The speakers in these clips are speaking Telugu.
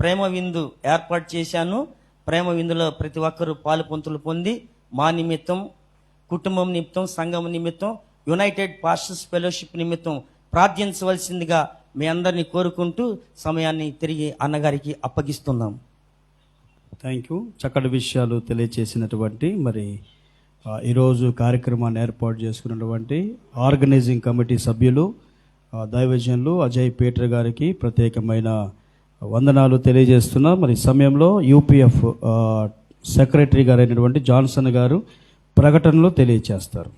ప్రేమ విందు ఏర్పాటు చేశాను. ప్రేమ విందులో ప్రతి ఒక్కరూ పాలు పొంతులు పొంది మా నిమిత్తం కుటుంబం నిమిత్తం సంఘం నిమిత్తం యునైటెడ్ పాస్టర్స్ ఫెలోషిప్ నిమిత్తం ప్రార్థించవలసిందిగా మీ అందరినీ కోరుకుంటూ సమయాన్ని తిరిగి అన్నగారికి అప్పగిస్తున్నాం. థ్యాంక్ యూ చక్కటి విషయాలు తెలియచేసినటువంటి మరి ఈరోజు కార్యక్రమాన్ని ఏర్పాటు చేసుకున్నటువంటి ఆర్గనైజింగ్ కమిటీ సభ్యులు దైవజనులు అజయ్ పీటర్ గారికి ప్రత్యేకమైన వందనాలు తెలియజేస్తున్నా. మరి సమయంలో యూపీఎఫ్ సెక్రటరీ గారైనటువంటి జాన్సన్ గారు ప్రకటనలో తెలియచేస్తారు.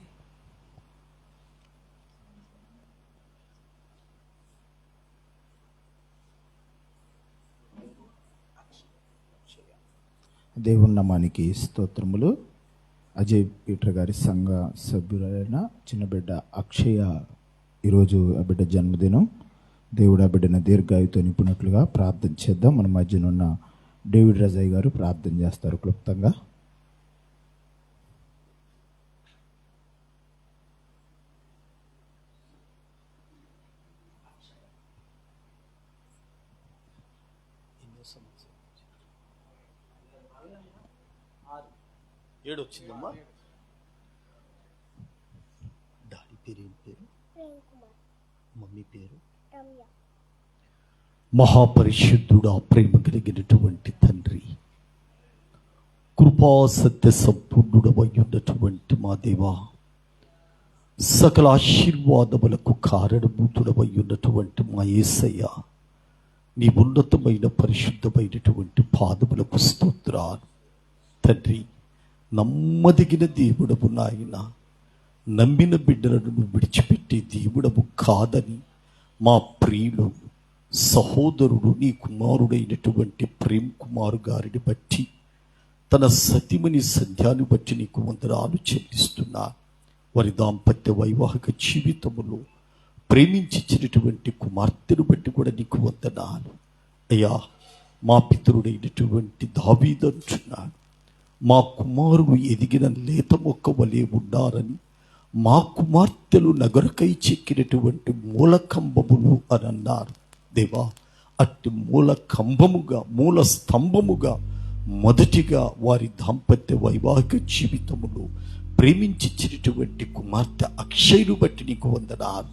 దేవుని నామానికి స్తోత్రములు. అజయ్ పీటర్ గారి సంఘ సభ్యులైన చిన్న బిడ్డ అక్షయ ఈరోజు ఆ బిడ్డ జన్మదినం. దేవుడు ఆ బిడ్డను దీర్ఘాయుతో నింపునట్లుగా ప్రార్థన చేద్దాం. మన మధ్యనున్న డేవిడ్ రజయ్ గారు ప్రార్థన చేస్తారు క్లుప్తంగా. ఏడు వచ్చిందమ్మా డాడీ పేరు ఏం పేరు మమ్మీ పేరు? మహాపరిశుద్ధుడా ప్రేమ కలిగినటువంటి తండ్రి. కృపా సత్య సంపూర్ణుడు ఉన్నటువంటి మా దేవా. సకల ఆశీర్వాదములకు కారణభూతుడమై ఉన్నటువంటి మా ఏసయ్య. నీ ఉన్నతమైన పరిశుద్ధమైనటువంటి పాదములకు స్తోత్రాలు. తండ్రి నమ్మదగిన దేవుడము నాయన. నమ్మిన బిడ్డలను విడిచిపెట్టే దేవుడము కాదని మా ప్రియులు సహోదరుడు నీ కుమారుడైనటువంటి ప్రేమ్ కుమారు గారిని బట్టి తన సతిమని సంధ్యాన్ని బట్టి నీకు వందనాలు చెల్లిస్తున్నా. వారి దాంపత్య వైవాహిక జీవితంలో ప్రేమించినటువంటి కుమార్తెను బట్టి కూడా నీకు వందనాలు. అయ్యా మా పితరుడైనటువంటి దావీదంటున్నాడు మా కుమారుడు ఎదిగిన లేత మొక్క వలె ఉన్నారని మా కుమార్తెలు నగరకై చెక్కినటువంటి మూల కంబములు అని అన్నారు. దేవా అట్టి మూల కంబముగా మూల స్తంభముగా మొదటిగా వారి దాంపత్య వైవాహిక జీవితములో ప్రేమించినటువంటి కుమార్తె అక్షయులు బట్టి నీకు వందనాలు.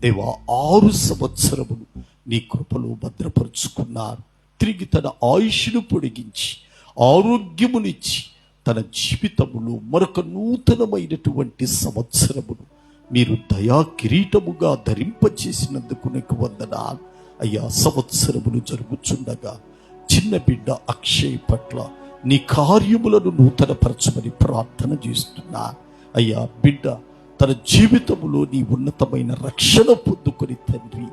దేవా ఆరు సంవత్సరములు నీ కృపలో భద్రపరుచుకున్నారు. తిరిగి తన ఆయుష్ను పొడిగించి ఆరోగ్యమునిచ్చి తన జీవితములో మరొక నూతనమైనటువంటి సంవత్సరమును మీరు దయా కిరీటముగా ధరింపచేసినందుకు నీకు వందనాలు. అయ్యా సంవత్సరములు జరుగుచుండగా చిన్న బిడ్డ అక్షయ్ పట్ల నీ కార్యములను నూతనపరచమని ప్రార్థన చేస్తున్నా. అయ్యా బిడ్డ తన జీవితములో నీ ఉన్నతమైన రక్షణ పొందుకొని తండ్రి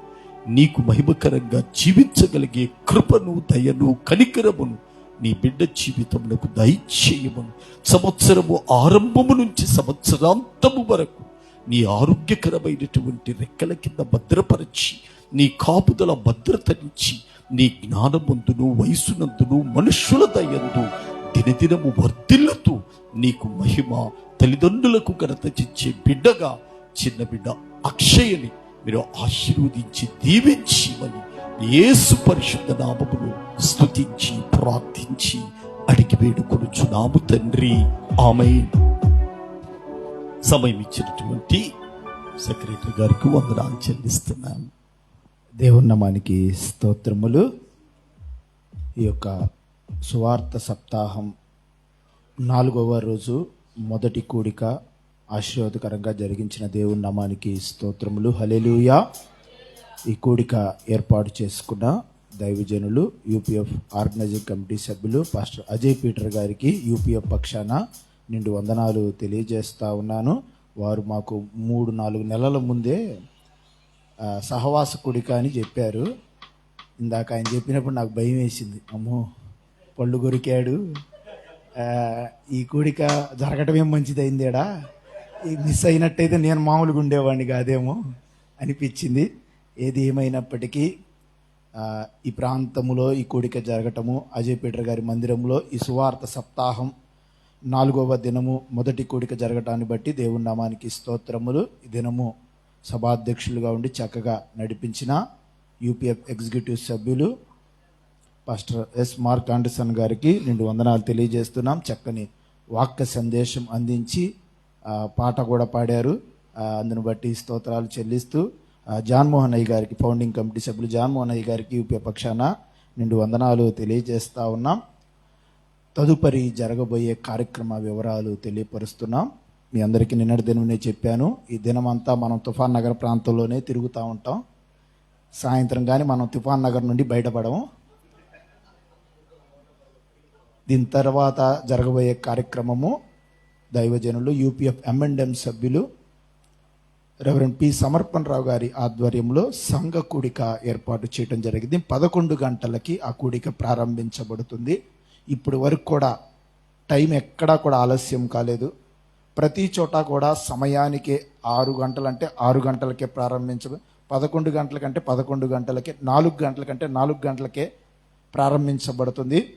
నీకు మహిమకరంగా జీవించగలిగే కృపను దయను కనికరమును నీ బిడ్డ జీవితంలో దయచేయమను సంవత్సరము ఆరంభము నుంచి సంవత్సరాంతము వరకు నీ ఆరోగ్యకరమైనటువంటి రెక్కల కింద భద్రపరిచి నీ కాపుదల భద్రతనిచ్చి నీ జ్ఞానమందును వయసునందును మనుష్యుల దయందు దినదినము వర్ధిల్లుతూ నీకు మహిమ తల్లిదండ్రులకు ఘనత చిచ్చే బిడ్డగా చిన్న బిడ్డ అక్షయని మీరు ఆశీర్వదించి దీవించిమని యేసు పరిశుద్ధ నామమును స్తుతించి ప్రార్థించి అడిగి వేడుకొనుచున్నాము తండ్రి. ఆమె సమయం ఇచ్చినటువంటి సెక్రటరీ గారికి వందనాలు చెల్లిస్తున్నాను. దేవున్నమానికి స్తోత్రములు. ఈ యొక్క సువార్త సప్తాహం నాలుగవ రోజు మొదటి కూడిక ఆశీర్వాదకరంగా జరిగించిన దేవుని నామానికి స్తోత్రములు. హలెలుయా ఈ కూడిక ఏర్పాటు చేసుకున్న దైవజనులు యూపీఎఫ్ ఆర్గనైజింగ్ కమిటీ సభ్యులు పాస్టర్ అజయ్ పీటర్ గారికి యూపీఎఫ్ పక్షాన నిండు వందనాలు తెలియజేస్తా ఉన్నాను. వారు మాకు మూడు నాలుగు నెలల ముందే సహవాస కుడిక అని చెప్పారు. ఇందాక ఆయన చెప్పినప్పుడు నాకు భయం వేసింది. అమ్మో పళ్ళు కొరికాడు ఈ కూడిక జరగటమే మంచిదైందేడా? ఈ మిస్ అయినట్టయితే నేను మామూలుగా ఉండేవాడిని కాదేమో అనిపించింది. ఏది ఏమైనప్పటికీ ఈ ప్రాంతములో ఈ కూడిక జరగటము అజయ్ పీటర్ గారి మందిరంలో ఈ సువార్త సప్తాహం నాలుగవ దినము మొదటి కూడిక జరగటాన్ని బట్టి దేవుని నామానికి స్తోత్రములు. ఈ దినము సభాధ్యక్షులుగా ఉండి చక్కగా నడిపించిన యూపీఎఫ్ ఎగ్జిక్యూటివ్ సభ్యులు పాస్టర్ ఎస్ మార్క్ ఆండర్సన్ గారికి నిండు వందనాలు తెలియజేస్తున్నాం. చక్కని వాక్య సందేశం అందించి పాట కూడా పాడారు. అందును బట్టి స్తోత్రాలు చెల్లిస్తూ జాన్మోహన్ అయ్య గారికి ఫౌండింగ్ కమిటీ సభ్యులు జాన్మోహన్ అయ్య గారికి యూపీ పక్షాన నిండు వందనాలు తెలియజేస్తా ఉన్నాం. తదుపరి జరగబోయే కార్యక్రమ వివరాలు తెలియపరుస్తున్నాం. మీ అందరికీ నిన్నటి దినమే చెప్పాను. ఈ దినమంతా మనం తుఫాన్ నగర్ ప్రాంతంలోనే తిరుగుతూ ఉంటాం. సాయంత్రం కానీ మనం తుఫాన్ నగర్ నుండి బయటపడము. దీని తర్వాత జరగబోయే కార్యక్రమము దైవజనులు యూపీఎఫ్ ఎంఎండ్ఎం సభ్యులు రెవరెండ్ పి సమర్పణ్ రావు గారి ఆధ్వర్యంలో సంఘ కూడిక ఏర్పాటు చేయడం జరిగింది. పదకొండు గంటలకి ఆ కూడిక ప్రారంభించబడుతుంది. ఇప్పుడు వరకు కూడా టైం ఎక్కడా కూడా ఆలస్యం కాలేదు. ప్రతి చోట కూడా సమయానికి ఆరు గంటలంటే ఆరు గంటలకే ప్రారంభించ పదకొండు గంటలకంటే పదకొండు గంటలకే నాలుగు గంటలకంటే నాలుగు గంటలకే ప్రారంభించబడుతుంది.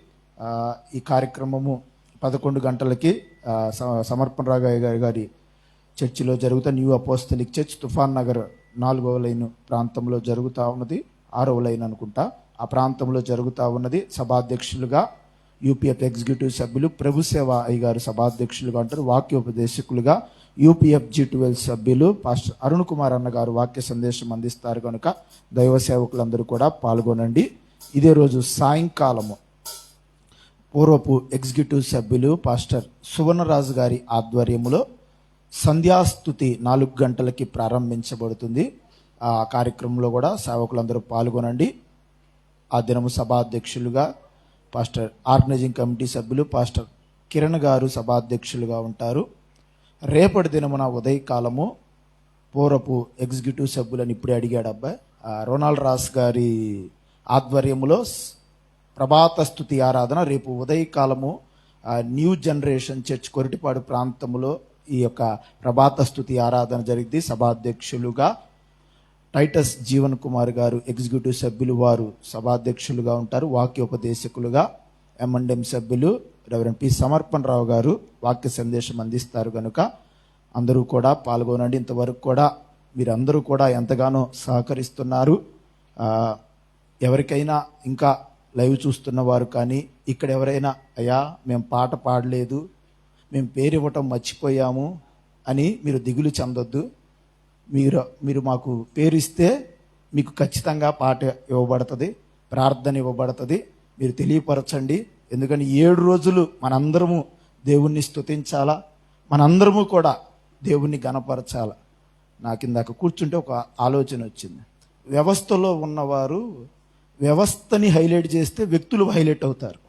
ఈ కార్యక్రమము పదకొండు గంటలకి సమర్పణ స- సమర్పణరావు గారి గారి చర్చిలో జరుగుతా న్యూ అపోస్తలిక్ చర్చ్ తుఫాన్ నగర్ నాలుగవ లైన్ ప్రాంతంలో జరుగుతూ ఉన్నది ఆరవ లైన్ అనుకుంటా. ఆ ప్రాంతంలో జరుగుతూ ఉన్నది సభాధ్యక్షులుగా యూపీఎఫ్ ఎగ్జిక్యూటివ్ సభ్యులు ప్రభు సేవ అయ్య గారు సభాధ్యక్షులుగా ఉంటారు వాక్యోపదేశకులుగా యూపీఎఫ్ జీ ట్వెల్వ్ సభ్యులు పాస్టర్ అరుణ్ కుమార్ అన్న గారు వాక్య సందేశం అందిస్తారు కనుక దైవ సేవకులందరూ కూడా పాల్గొనండి. ఇదే రోజు సాయంకాలము పూర్వపు ఎగ్జిక్యూటివ్ సభ్యులు పాస్టర్ సువర్ణరాజు గారి ఆధ్వర్యంలో సంధ్యాస్తుతి నాలుగు గంటలకి ప్రారంభించబడుతుంది. ఆ కార్యక్రమంలో కూడా సేవకులందరూ పాల్గొనండి. ఆ దినము సభాధ్యక్షులుగా పాస్టర్ ఆర్గనైజింగ్ కమిటీ సభ్యులు పాస్టర్ కిరణ్ గారు సభాధ్యక్షులుగా ఉంటారు. రేపటి దినమున ఉదయకాలము పూర్వపు ఎగ్జిక్యూటివ్ సభ్యులని ఇప్పుడే అడిగాడు అబ్బాయి. రోనాల్డ్ రాస్ గారి ఆధ్వర్యంలో ప్రభాత స్థుతి ఆరాధన రేపు ఉదయకాలము న్యూ జనరేషన్ చర్చ్ కొరిటిపాడు ప్రాంతంలో ఈ యొక్క ప్రభాత స్థుతి ఆరాధన జరిగింది. సభాధ్యక్షులుగా టైటస్ జీవన్ కుమార్ గారు ఎగ్జిక్యూటివ్ సభ్యులు వారు సభాధ్యక్షులుగా ఉంటారు. వాక్యోపదేశకులుగా ఎంఎండ్ఎం సభ్యులు రెవరెండ్ పి. సమర్పణ్ రావు గారు వాక్య సందేశం అందిస్తారు కనుక అందరూ కూడా పాల్గొనండి. ఇంతవరకు కూడా మీరందరూ కూడా ఎంతగానో సహకరిస్తున్నారు. ఎవరికైనా ఇంకా లైవ్ చూస్తున్న వారు కానీ ఇక్కడ ఎవరైనా అయ్యా మేము పాట పాడలేదు మేము పేరు ఇవ్వటం మర్చిపోయాము అని మీరు దిగులు చెందొద్దు. మీరు మీరు మాకు పేరు ఇస్తే మీకు ఖచ్చితంగా పాట ఇవ్వబడుతుంది ప్రార్థన ఇవ్వబడుతుంది. మీరు తెలియపరచండి. ఎందుకని ఏడు రోజులు మనందరము దేవుణ్ణి స్తుతించాలా? మనందరము కూడా దేవుణ్ణి గణపరచాలా? నాకు ఇందాక కూర్చుంటే ఒక ఆలోచన వచ్చింది. వ్యవస్థలో ఉన్నవారు వ్యవస్థని హైలైట్ చేస్తే వ్యక్తులు హైలైట్ అవుతారు.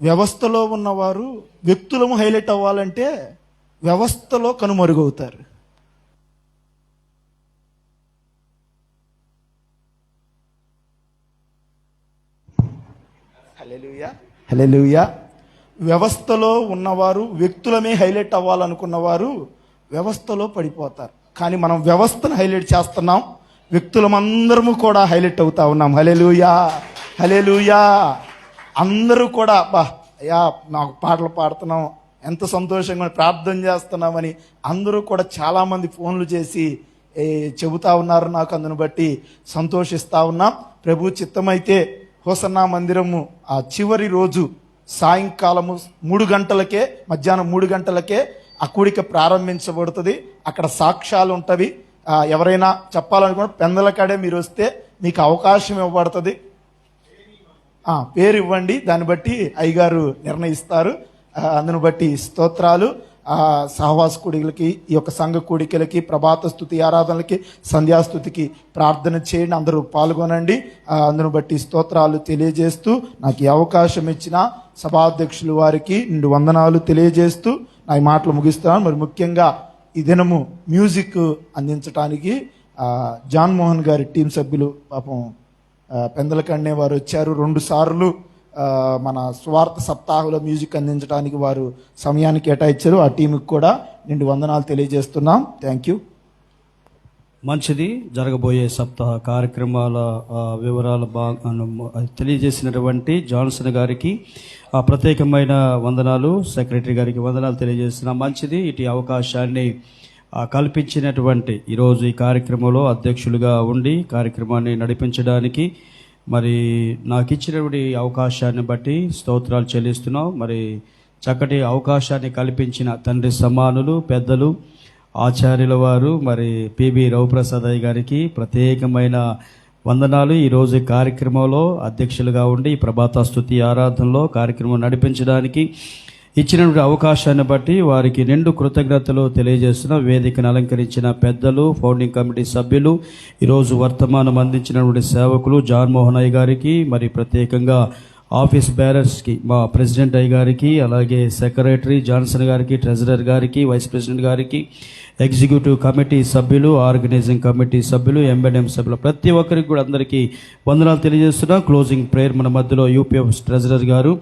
వ్యవస్థలో ఉన్నవారు వ్యక్తులము హైలైట్ అవ్వాలంటే వ్యవస్థలో కనుమరుగవుతారు. హలెలుయా వ్యవస్థలో ఉన్నవారు వ్యక్తులమే హైలైట్ అవ్వాలనుకున్నవారు వ్యవస్థలో పడిపోతారు. కానీ మనం వ్యవస్థను హైలైట్ చేస్తున్నాం వ్యక్తులమందరము కూడా హైలైట్ అవుతా ఉన్నాం. హలెలుయా హలెలుయా అందరూ కూడా అబ్బా అయ్యా నాకు పాటలు పాడుతున్నాం ఎంత సంతోషంగా ప్రార్థన చేస్తున్నామని అందరూ కూడా చాలామంది ఫోన్లు చేసి చెబుతా ఉన్నారు నాకు అందును బట్టి సంతోషిస్తా ఉన్నాం. ప్రభు చిత్తమైతే హోసన్నా మందిరము ఆ చివరి రోజు సాయంకాలము మూడు గంటలకే మధ్యాహ్నం మూడు గంటలకే ఆ కూడిక ప్రారంభించబడుతుంది. అక్కడ సాక్ష్యాలు ఉంటవి. ఎవరైనా చెప్పాలనుకున్న పెందల కాడే మీరు వస్తే మీకు అవకాశం ఇవ్వబడుతుంది. పేరు ఇవ్వండి దాన్ని బట్టి అయ్యగారు నిర్ణయిస్తారు. అందును బట్టి స్తోత్రాలు. సహవాస కూడికలకి ఈ యొక్క సంఘ కూడికలకి ప్రభాత స్థుతి ఆరాధనలకి సంధ్యాస్థుతికి ప్రార్థన చేయండి. అందరూ పాల్గొనండి. అందును బట్టి స్తోత్రాలు తెలియజేస్తూ నాకు ఈ అవకాశం ఇచ్చిన సభాధ్యక్షులు వారికి నిండు వందనాలు తెలియజేస్తూ నా ఈ మాటలు ముగిస్తున్నాను. మరి ముఖ్యంగా ఈ దినము మ్యూజిక్ అందించడానికి జాన్మోహన్ గారి టీం సభ్యులు పాపం పెందలకన్నే వారు వచ్చారు. రెండు సార్లు మన స్వార్థ సప్తాహంలో మ్యూజిక్ అందించడానికి వారు సమయాన్ని కేటాయించారు. ఆ టీంకి కూడా నిండు వందనాలు తెలియజేస్తున్నాం. థ్యాంక్ యూ మంచిది జరగబోయే సప్తాహ కార్యక్రమాల వివరాలు బాగా తెలియజేసినటువంటి జాన్సన్ గారికి ప్రత్యేకమైన వందనాలు. సెక్రటరీ గారికి వందనాలు తెలియజేస్తున్నాం. మంచిది ఇటు అవకాశాన్ని కల్పించినటువంటి ఈరోజు ఈ కార్యక్రమంలో అధ్యక్షులుగా ఉండి కార్యక్రమాన్ని నడిపించడానికి మరి నాకు ఇచ్చినటువంటి అవకాశాన్ని బట్టి స్తోత్రాలు చెల్లిస్తున్నాం. మరి చక్కటి అవకాశాన్ని కల్పించిన తండ్రి సమానులు పెద్దలు ఆచార్యుల వారు మరి పిబి రవిప్రసాద్ అయ్య గారికి ప్రత్యేకమైన వందనాలు. ఈరోజు కార్యక్రమంలో అధ్యక్షులుగా ఉండి ఈ ప్రభాత స్థుతి ఆరాధనలో కార్యక్రమం నడిపించడానికి ఇచ్చినటువంటి అవకాశాన్ని బట్టి వారికి నిండు కృతజ్ఞతలు తెలియజేస్తున్న. వేదికను అలంకరించిన పెద్దలు ఫౌండింగ్ కమిటీ సభ్యులు ఈరోజు వర్తమానం అందించినటువంటి సేవకులు జాన్మోహన్ అయ్య గారికి మరి ప్రత్యేకంగా ఆఫీస్ బ్యారర్స్కి మా ప్రెసిడెంట్ అయ్య గారికి అలాగే సెక్రటరీ జాన్సన్ గారికి ట్రెజరర్ గారికి వైస్ ప్రెసిడెంట్ గారికి ఎగ్జిక్యూటివ్ కమిటీ సభ్యులు ఆర్గనైజింగ్ కమిటీ సభ్యులు ఎంబెడ్ఎం సభ్యులు ప్రతి ఒక్కరికి కూడా అందరికీ వందనాలు తెలియజేస్తున్నా. క్లోజింగ్ ప్రేయర్ మన మధ్యలో యూపీఎఫ్ ట్రెజరర్ గారు.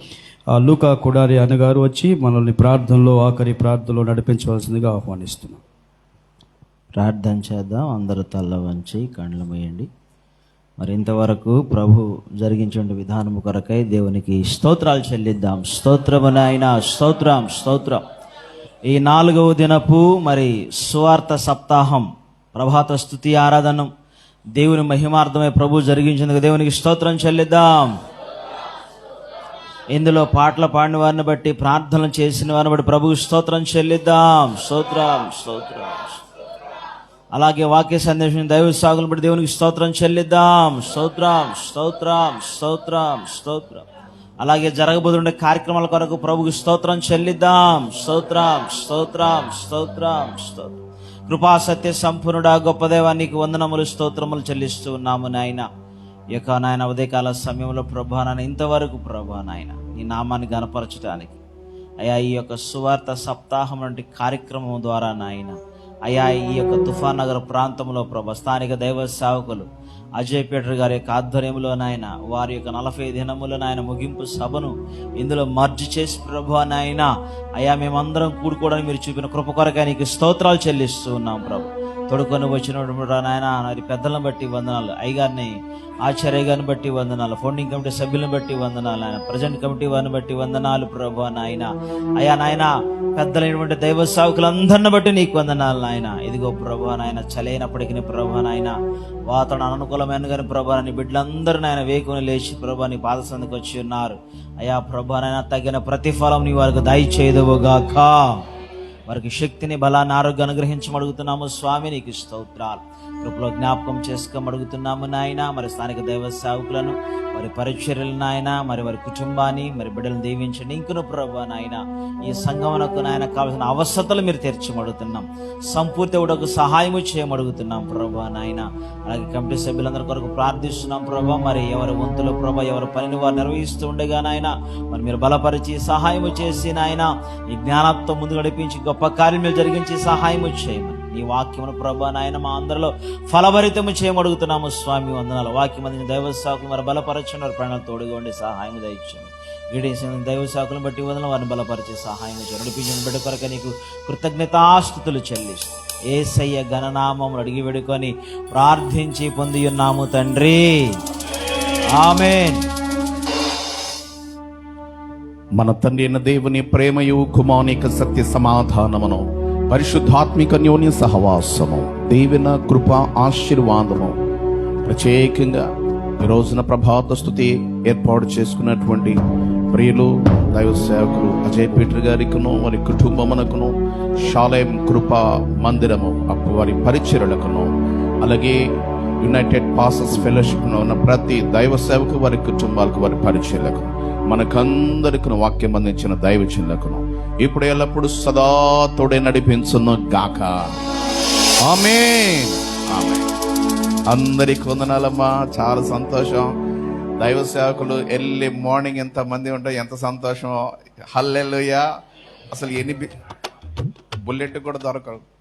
లూకా కుడారి అన్నగారు వచ్చి మనల్ని ప్రార్థనలో ఆఖరి ప్రార్థనలో నడిపించవలసిందిగా ఆహ్వానిస్తున్నాం. ప్రార్థన చేద్దాం. అందరూ తల్ల వంచి కండ్లు మూయండి. మరి ఇంతవరకు ప్రభు జరిగించే విధానము కొరకై దేవునికి స్తోత్రాలు చెల్లిద్దాం. స్తోత్రము నాయన స్తోత్రం స్తోత్రం. ఈ నాలుగవ దినపు మరి సువార్త సప్తాహం ప్రభాత స్థుతి ఆరాధనం దేవుని మహిమార్థమై ప్రభు జరిగించినందుకు దేవునికి స్తోత్రం చెల్లిద్దాం. ఇందులో పాటలు పాడిన వారిని బట్టి ప్రార్థనలు చేసిన వారిని బట్టి ప్రభువు స్తోత్రం చెల్లిద్దాం. స్తోత్రం స్తోత్రం అలాగే వాక్య సందేశం దైవ సాగులు బట్టి దేవునికి స్తోత్రం చెల్లిద్దాం. స్తోత్రం స్తోత్రం స్తోత్రం స్తోత్రం. అలాగే జరగబోతుండే కార్యక్రమాల కొరకు ప్రభుకి స్తోత్రం చెల్లిద్దాం. స్తోత్రం స్తోత్రం స్తోత్రం స్తోత్రం. కృపా సత్య సంపూర్ణుడా గొప్ప వందనములు స్తోత్రములు చెల్లిస్తూ ఉన్నాము నాయన. యొక్క నాయన ఉదయకాల సమయంలో ప్రభా నాయన ఇంతవరకు ప్రభా నాయన నీ నామాన్ని గనపరచడానికి అయా ఈ యొక్క సువార్త సప్తాహం వంటి కార్యక్రమం ద్వారా నాయన అయా ఈ యొక్క తుఫాన్ నగర్ ప్రాంతంలో ప్రభ స్థానిక దైవ సేవకులు అజయ్ పీటర్ గారి యొక్క ఆధ్వర్యంలో నాయన వారి యొక్క నలభై దినముల నాయన ముగింపు సభను ఇందులో మర్జి చేసి ప్రభు నాయన అయా మేమందరం కూడుకోవడానికి మీరు చూపిన కృప కొరకే నీకు స్తోత్రాలు చెల్లిస్తూ ఉన్నాం ప్రభు. తొడుకొని వచ్చినప్పుడు నాయన మరి పెద్దలను బట్టి వందనాలు అయ్యగారిని ఆచార్య గారిని బట్టి వందనాలు ఫౌండింగ్ కమిటీ సభ్యులను బట్టి వందనాలు ఆయన ప్రజెంట్ కమిటీ వారిని బట్టి వందనాలు ప్రభు నాయన. అయా నాయన పెద్దలైనటువంటి దైవ సావుకులందరిని బట్టి నీకు వందనాలు నాయన. ఇదిగో ప్రభు నాయన చలైనప్పటికీ ప్రభు నాయన వాతావరణం అనుకూలమైన కానీ ప్రభా నీ బిడ్డలందరూ నాయన వేకుని లేచి ప్రభు నీ పాద సందుకు వచ్చి ఉన్నారు. అయా ప్రభానైనా నాయన తగిన ప్రతిఫలం నీ వారికి దయచేదవుగాక వారికి శక్తిని బలాన్ని ఆరోగ్యం అనుగ్రహించమడుగుతున్నాము స్వామి నీకు స్తోత్రాలు. కృపలో జ్ఞాపకం చేసుకోమడుగుతున్నాము నాయన. మరి స్థానిక దైవ సేవకులను మరి పరిచర్యలు నాయన. మరి వారి కుటుంబాన్ని మరి బిడ్డలను దీవించండి. ఇంకను ప్రభు నాయన ఈ సంగమనకు నాయన కావాల్సిన అవసరతలు మీరు తెరచమడుగుతున్నాం సంపూర్తి ఉడకు సహాయము చేయమడుగుతున్నాం ప్రభు నాయన. అలాగే కమిటీ సభ్యులందరి కొరకు ప్రార్థిస్తున్నాం ప్రభు. మరి ఎవరి వంతులు ప్రభు ఎవరి పనిని వారు నిర్వహిస్తూ ఉండగా నాయన మరి మీరు బలపరిచి సహాయము చేసి నాయన ఈ జ్ఞానంతో ముందు నడిపించి గొప్ప గొప్ప కార్యములు జరిగించి సహాయము చేయమని. నీ వాక్యమును ప్రభా నాయన మా అందరిలో ఫలభరితము చేయమడుగుతున్నాము స్వామి వందనాలు. వాక్యం అందిన దైవ సాకులు మరి బలపరచండి వారి ప్రాణాలు తోడుగా ఉండి సహాయం దయచండి గడిసిన దైవ సాకులను బట్టి వందన వారిని బలపరిచే సహాయం చేయండి. నడిపించిన బిడ్డ కొరకు నీకు కృతజ్ఞతాస్థుతులు చెల్లిస్తూ ఏసయ్య గణనామం అడిగి వేడుకొని ప్రార్థించి పొంది ఉన్నాము తండ్రి. ఆమెన్. మన తండ్రి అయిన దేవుని ప్రేమయు కుమానిక సత్య సమాధానమును పరిశుద్ధాత్మిక న్యోని సహవాసము దేవిన కృప ఆశీర్వాదము. ప్రత్యేకంగా ఈ రోజున ప్రభాత స్థుతి ఏర్పాటు చేసుకున్నటువంటి ప్రియులు దైవ సేవకులు అజయ్ పీటర్ గారికును వారి కుటుంబమునకును శాలయం కృప మందిరము అప్పు వారి పరిచరులకును అలాగే యునైటెడ్ పాసెస్ ఫెలోషిప్ ఉన్న ప్రతి దైవ సేవకు వారి కుటుంబాలకు వారి పరిచయలకు మనకందరికి వాక్యం అందించిన దైవచనులకును ఇప్పుడు ఎల్లప్పుడు సదా తోడే నడిపించును గాక. ఆమె అందరికి వందనాలమ్మా. చాలా సంతోషం. దైవ సేవకులు ఎర్లీ మార్నింగ్ ఎంత మంది ఉంటే ఎంత సంతోషం. హల్లెలూయా. అసలు ఎన్ని బుల్లెట్ కూడా దొరకదు.